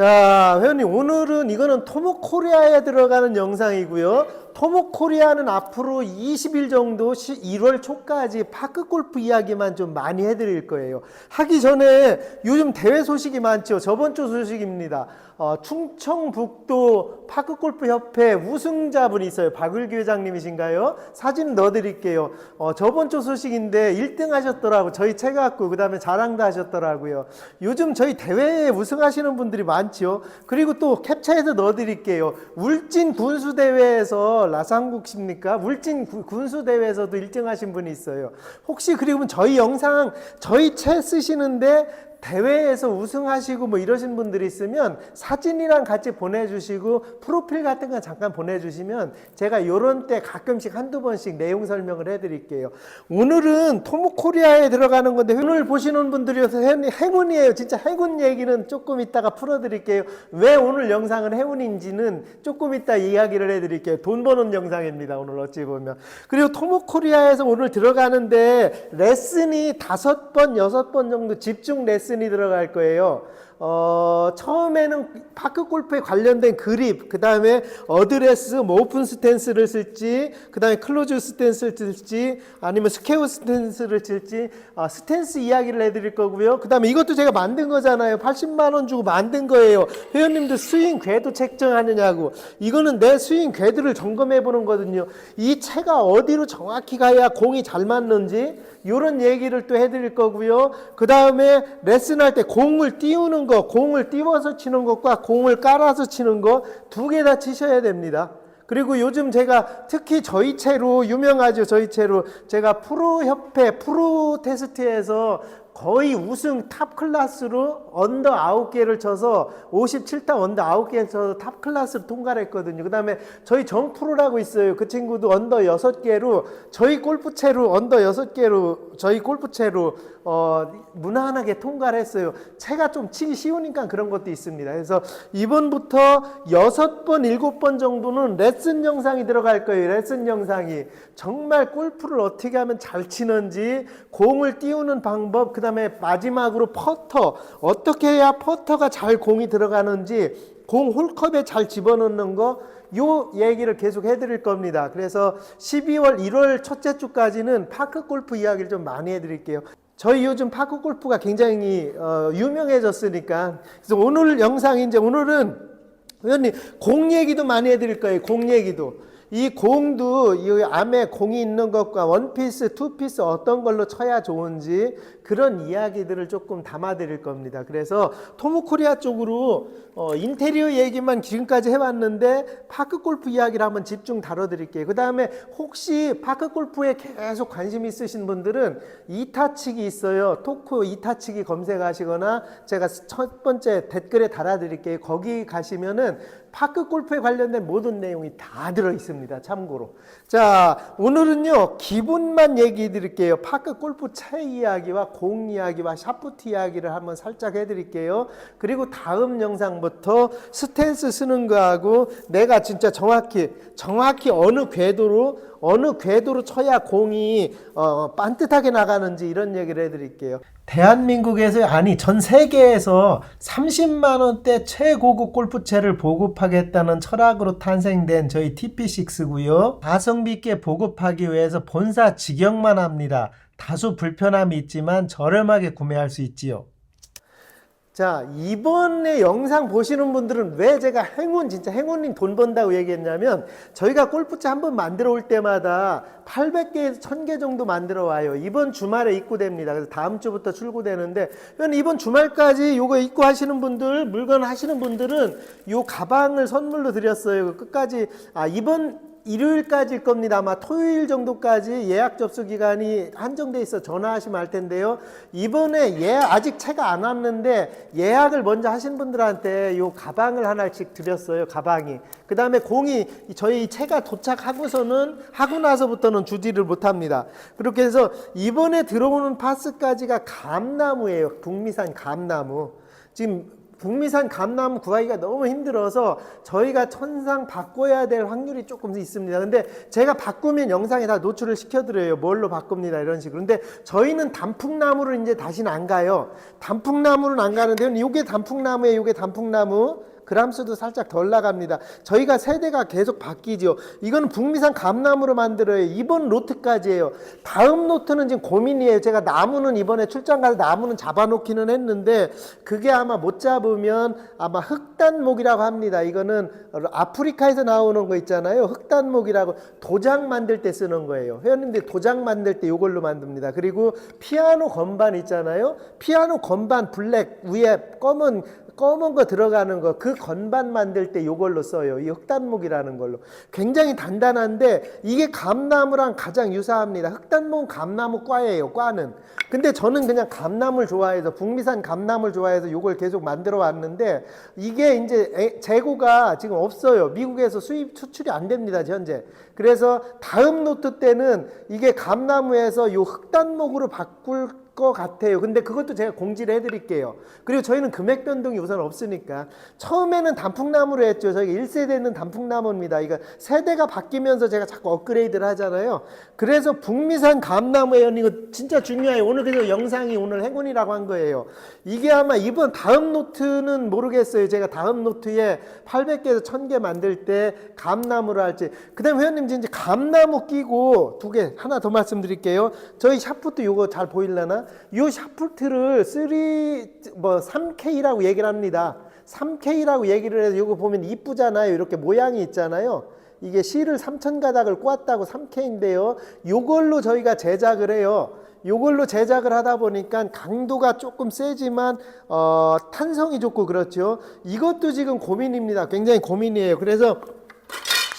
자, 회원님, 오늘은 이거는 토목 코리아에 들어가는 영상이고요. 토목코리아는 앞으로 20일 정도 1월 초까지 파크 골프 이야기만 좀 많이 해드릴 거예요. 하기 전에 요즘 대회 소식이 많죠. 저번 주 소식입니다. 어, 충청북도 파크 골프 협회 우승자분이 있어요. 박을규 회장님이신가요? 사진 넣어드릴게요. 어, 저번 주 소식인데 1등 하셨더라고. 저희 책 갖고 그 다음에 자랑도 하셨더라고요. 요즘 저희 대회에 우승하시는 분들이 많죠. 그리고 또 캡처해서 넣어드릴게요. 울진 군수 대회에서 라상국 씨입니까? 울진 구- 군수 대회에서도 1등 하신 분이 있어요. 혹시 그리고 저희 영상, 저희 책 쓰시는데 대회에서 우승하시고 뭐 이러신 분들이 있으면 사진이랑 같이 보내주시고 프로필 같은 거 잠깐 보내주시면 제가 요런 때 가끔씩 한두 번씩 내용 설명을 해드릴게요. 오늘은 토목코리아에 들어가는 건데 오늘 보시는 분들이어서 행- 행운이에요. 진짜 행운 얘기는 조금 이따가 풀어드릴게요. 왜 오늘 영상은 행운인지는 조금 이따 이야기를 해드릴게요. 돈 버는 영상입니다. 오늘 어찌 보면. 그리고 토목코리아에서 오늘 들어가는데 레슨이 다섯 번, 여섯 번 정도 집중 레슨이 들어갈 거예요. 어, 처음에는 파크 골프에 관련된 그립, 그 다음에 어드레스, 뭐 오픈 스탠스를 쓸지, 그 다음에 클로즈 스탠스를 쓸지, 아니면 스퀘어 스탠스를 쓸지, 아, 스탠스 이야기를 해드릴 거고요. 그 다음에 이것도 제가 만든 거잖아요. 80만원 주고 만든 거예요. 회원님들 스윙 궤도 책정하느냐고. 이거는 내 스윙 궤도를 점검해 보는 거거든요. 이 채가 어디로 정확히 가야 공이 잘 맞는지, 이런 얘기를 또 해드릴 거고요. 그 다음에 레슨할 때 공을 띄우는 거, 공을 띄워서 치는 것과 공을 깔아서 치는 거 두 개 다 치셔야 됩니다. 그리고 요즘 제가 특히 저희 채로 유명하죠. 저희 채로 제가 프로 협회 프로 테스트에서 거의 우승 탑 클래스로 언더 9개를 쳐서 57타 언더 9개를 쳐서 탑 클래스로 통과를 했거든요. 그 다음에 저희 정프로라고 있어요. 그 친구도 언더 6개로 저희 골프채로 언더 6개로 저희 골프채로 어, 무난하게 통과를 했어요. 채가 좀 치기 쉬우니까 그런 것도 있습니다. 그래서 이번부터 6번, 7번 정도는 레슨 영상이 들어갈 거예요. 레슨 영상이. 정말 골프를 어떻게 하면 잘 치는지, 공을 띄우는 방법, 그 다음에 마지막으로 퍼터. 어떻게 해야 퍼터가 잘 공이 들어가는지, 공 홀컵에 잘 집어넣는 거, 요 얘기를 계속 해드릴 겁니다. 그래서 12월, 1월 첫째 주까지는 파크 골프 이야기를 좀 많이 해드릴게요. 저희 요즘 파크 골프가 굉장히 어, 유명해졌으니까 그래서 오늘 영상이 이제 오늘은 의원님 공 얘기도 많이 해드릴 거예요. 공 얘기도 이 공도 이 암에 공이 있는 것과 원피스, 투피스 어떤 걸로 쳐야 좋은지 그런 이야기들을 조금 담아드릴 겁니다. 그래서 토모코리아 쪽으로 어, 인테리어 얘기만 지금까지 해왔는데 파크 골프 이야기를 한번 집중 다뤄드릴게요. 그 다음에 혹시 파크 골프에 계속 관심 있으신 분들은 이타치기 있어요. 토크 이타치기 검색하시거나 제가 첫 번째 댓글에 달아드릴게요. 거기 가시면은 파크 골프에 관련된 모든 내용이 다 들어 있습니다. 참고로. 자, 오늘은요, 기본만 얘기 드릴게요. 파크 골프 채 이야기와 공 이야기와 샤프트 이야기를 한번 살짝 해 드릴게요. 그리고 다음 영상부터 스탠스 쓰는 거하고 내가 진짜 정확히, 정확히 어느 궤도로, 어느 궤도로 쳐야 공이 어, 반듯하게 나가는지 이런 얘기를 해드릴게요. 대한민국에서 아니 전 세계에서 30만 원대 최고급 골프채를 보급하겠다는 철학으로 탄생된 저희 TP6고요. 가성비 있게 보급하기 위해서 본사 직영만 합니다. 다소 불편함이 있지만 저렴하게 구매할 수 있지요. 자, 이번에 영상 보시는 분들은 왜 제가 행운, 진짜 행운님 돈 번다고 얘기했냐면, 저희가 골프채 한번 만들어 올 때마다 800개에서 1000개 정도 만들어 와요. 이번 주말에 입고됩니다. 그래서 다음 주부터 출고되는데, 이번 주말까지 요거 입고 하시는 분들, 물건 하시는 분들은 요 가방을 선물로 드렸어요. 끝까지, 아, 이번 일요일까지일 겁니다. 아마 토요일 정도까지 예약 접수 기간이 한정돼 있어 전화하시면 알 텐데요. 이번에 예 아직 채가 안 왔는데 예약을 먼저 하신 분들한테 요 가방을 하나씩 드렸어요. 가방이. 그 다음에 공이 저희 채가 도착하고서는 하고 나서부터는 주지를 못 합니다. 그렇게 해서 이번에 들어오는 파스까지가 감나무예요. 북미산 감나무. 지금 북미산 감나무 구하기가 너무 힘들어서 저희가 천상 바꿔야 될 확률이 조금 있습니다. 근데 제가 바꾸면 영상에 다 노출을 시켜드려요. 뭘로 바꿉니다. 이런 식으로. 근데 저희는 단풍나무를 이제 다시는 안 가요. 단풍나무는 안 가는데요. 요게 단풍나무에 요게 단풍나무. 그람수도 살짝 덜 나갑니다. 저희가 세대가 계속 바뀌죠. 이건 북미산 감나무로 만들어요. 이번 노트까지예요. 다음 노트는 지금 고민이에요. 제가 나무는 이번에 출장 가서 나무는 잡아놓기는 했는데 그게 아마 못 잡으면 아마 흑단목이라고 합니다. 이거는 아프리카에서 나오는 거 있잖아요. 흑단목이라고 도장 만들 때 쓰는 거예요. 회원님들 도장 만들 때 이걸로 만듭니다. 그리고 피아노 건반 있잖아요. 피아노 건반 블랙 위에 검은 검은 거 들어가는 거 그 건반 만들 때 요걸로 써요. 이 흑단목이라는 걸로. 굉장히 단단한데 이게 감나무랑 가장 유사합니다. 흑단목은 감나무 과예요. 과는. 근데 저는 그냥 감나무를 좋아해서 북미산 감나무를 좋아해서 요걸 계속 만들어 왔는데 이게 이제 에- 재고가 지금 없어요. 미국에서 수입 수출이 안 됩니다. 현재. 그래서 다음 노트 때는 이게 감나무에서 요 흑단목으로 바꿀 것 같아요. 근데 그것도 제가 공지를 해드릴게요. 그리고 저희는 금액 변동이 우선 없으니까 처음에는 단풍나무로 했죠. 저희가 1세대는 단풍나무입니다. 이거 세대가 바뀌면서 제가 자꾸 업그레이드를 하잖아요. 그래서 북미산 감나무예요. 이거 진짜 중요해요. 오늘 그래서 영상이 오늘 행운이라고 한 거예요. 이게 아마 이번 다음 노트는 모르겠어요. 제가 다음 노트에 800개에서 1000개 만들 때 감나무를 할지. 그 다음에 회원님 이제 감나무 끼고 두 개 하나 더 말씀드릴게요. 저희 샤프트 요거 잘 보일라나? 요 샤프트를 3, 뭐 3K라고 얘기를 합니다. 3K라고 얘기를 해서 요거 보면 이쁘잖아요. 이렇게 모양이 있잖아요. 이게 실을 3천 가닥을 꼬았다고 3K인데요. 요걸로 저희가 제작을 해요. 요걸로 제작을 하다 보니까 강도가 조금 세지만 어, 탄성이 좋고 그렇죠. 이것도 지금 고민입니다. 굉장히 고민이에요. 그래서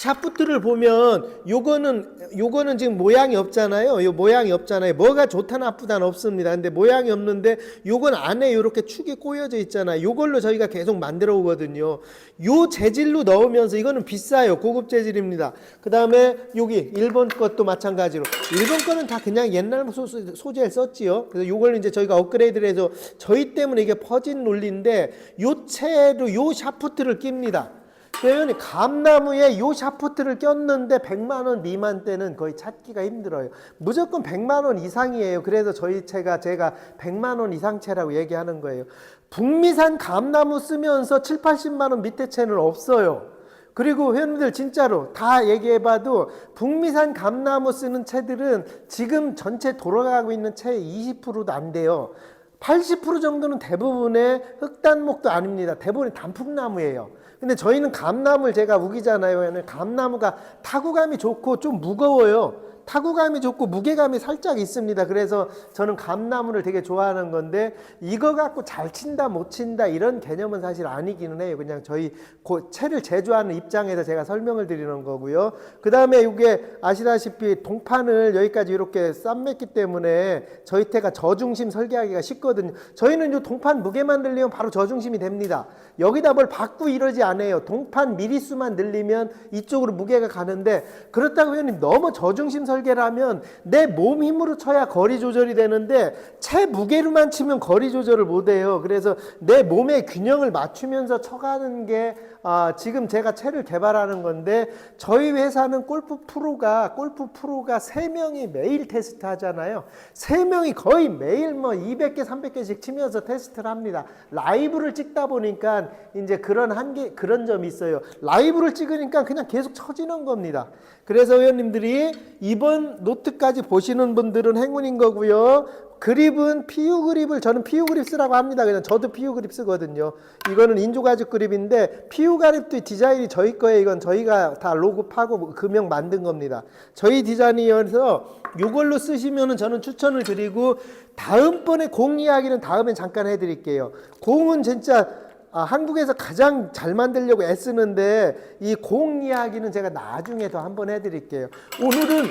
샤프트를 보면 요거는 요거는 지금 모양이 없잖아요. 요 모양이 없잖아요. 뭐가 좋다 나쁘다는 없습니다. 근데 모양이 없는데 요건 안에 이렇게 축이 꼬여져 있잖아요. 요걸로 저희가 계속 만들어 오거든요. 요 재질로 넣으면서 이거는 비싸요. 고급 재질입니다. 그다음에 여기 일본 것도 마찬가지로 일본 거는 다 그냥 옛날 소, 소재를 썼지요. 그래서 요걸 이제 저희가 업그레이드를 해서 저희 때문에 이게 퍼진 논리인데 요 채로 요 샤프트를 낍니다. 회원이 감나무에 요 샤프트를 꼈는데 100만 원 미만 때는 거의 찾기가 힘들어요. 무조건 100만 원 이상이에요. 그래서 저희 채가 제가 100만 원 이상 채라고 얘기하는 거예요. 북미산 감나무 쓰면서 7, 80만 원 밑에 채는 없어요. 그리고 회원님들 진짜로 다 얘기해봐도 북미산 감나무 쓰는 채들은 지금 전체 돌아가고 있는 채의 20%도 안 돼요. 80% 정도는 대부분의 흑단목도 아닙니다. 대부분이 단풍나무예요. 근데 저희는 감나무를 제가 우기잖아요. 감나무가 타구감이 좋고 좀 무거워요. 타구감이 좋고 무게감이 살짝 있습니다. 그래서 저는 감나무를 되게 좋아하는 건데 이거 갖고 잘 친다 못 친다 이런 개념은 사실 아니기는 해요. 그냥 저희 고 채를 제조하는 입장에서 제가 설명을 드리는 거고요. 그 다음에 이게 아시다시피 동판을 여기까지 이렇게 쌈맸기 때문에 저희 태가 저중심 설계하기가 쉽거든요. 저희는 이 동판 무게만 늘리면 바로 저중심이 됩니다. 여기다 뭘 바꾸 이러지 않아요. 동판 미리수만 늘리면 이쪽으로 무게가 가는데 그렇다고 회원님 너무 저중심 설계 를 하면 내 몸 힘으로 쳐야 거리 조절이 되는데 채 무게로만 치면 거리 조절을 못 해요. 그래서 내 몸의 균형을 맞추면서 쳐가는 게 아, 지금 제가 채를 개발하는 건데 저희 회사는 골프 프로가 골프 프로가 세명이 매일 테스트 하잖아요. 세명이 거의 매일 뭐 200개, 300개씩 치면서 테스트를 합니다. 라이브를 찍다 보니까 이제 그런 한계 그런 점이 있어요. 라이브를 찍으니까 그냥 계속 쳐지는 겁니다. 그래서 회원님들이 이번 노트까지 보시는 분들은 행운인 거고요. 그립은 PU 그립을 저는 PU 그립 쓰라고 합니다. 그냥 저도 PU 그립 쓰거든요. 이거는 인조가죽 그립인데 PU 그립도 디자인이 저희 거예요. 이건 저희가 다 로고 파고 금형 만든 겁니다. 저희 디자인이어서 이걸로 쓰시면은 저는 추천을 드리고 다음번에 공 이야기는 다음에 잠깐 해드릴게요. 공은 진짜 아, 한국에서 가장 잘 만들려고 애쓰는데 이 공 이야기는 제가 나중에 더 한번 해드릴게요. 오늘은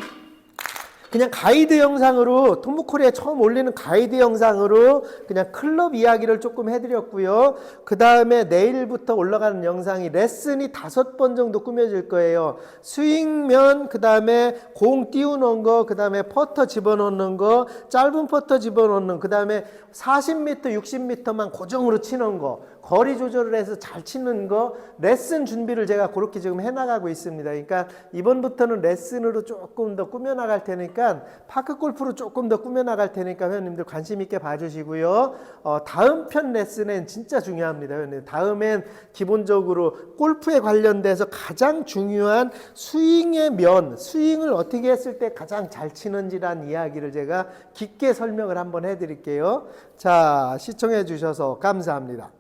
그냥 가이드 영상으로 톰브코리아 처음 올리는 가이드 영상으로 그냥 클럽 이야기를 조금 해드렸고요. 그 다음에 내일부터 올라가는 영상이 레슨이 다섯 번 정도 꾸며질 거예요. 스윙면, 그 다음에 공 띄우는 거, 그 다음에 퍼터 집어넣는 거, 짧은 퍼터 집어넣는, 그 다음에 40m, 60m만 고정으로 치는 거. 거리 조절을 해서 잘 치는 거 레슨 준비를 제가 그렇게 지금 해나가고 있습니다. 그러니까 이번부터는 레슨으로 조금 더 꾸며나갈 테니까 파크 골프로 조금 더 꾸며나갈 테니까 회원님들 관심 있게 봐주시고요. 어, 다음 편 레슨은 진짜 중요합니다. 회원님. 다음엔 기본적으로 골프에 관련돼서 가장 중요한 스윙의 면, 스윙을 어떻게 했을 때 가장 잘 치는지란 이야기를 제가 깊게 설명을 한번 해드릴게요. 자, 시청해 주셔서 감사합니다.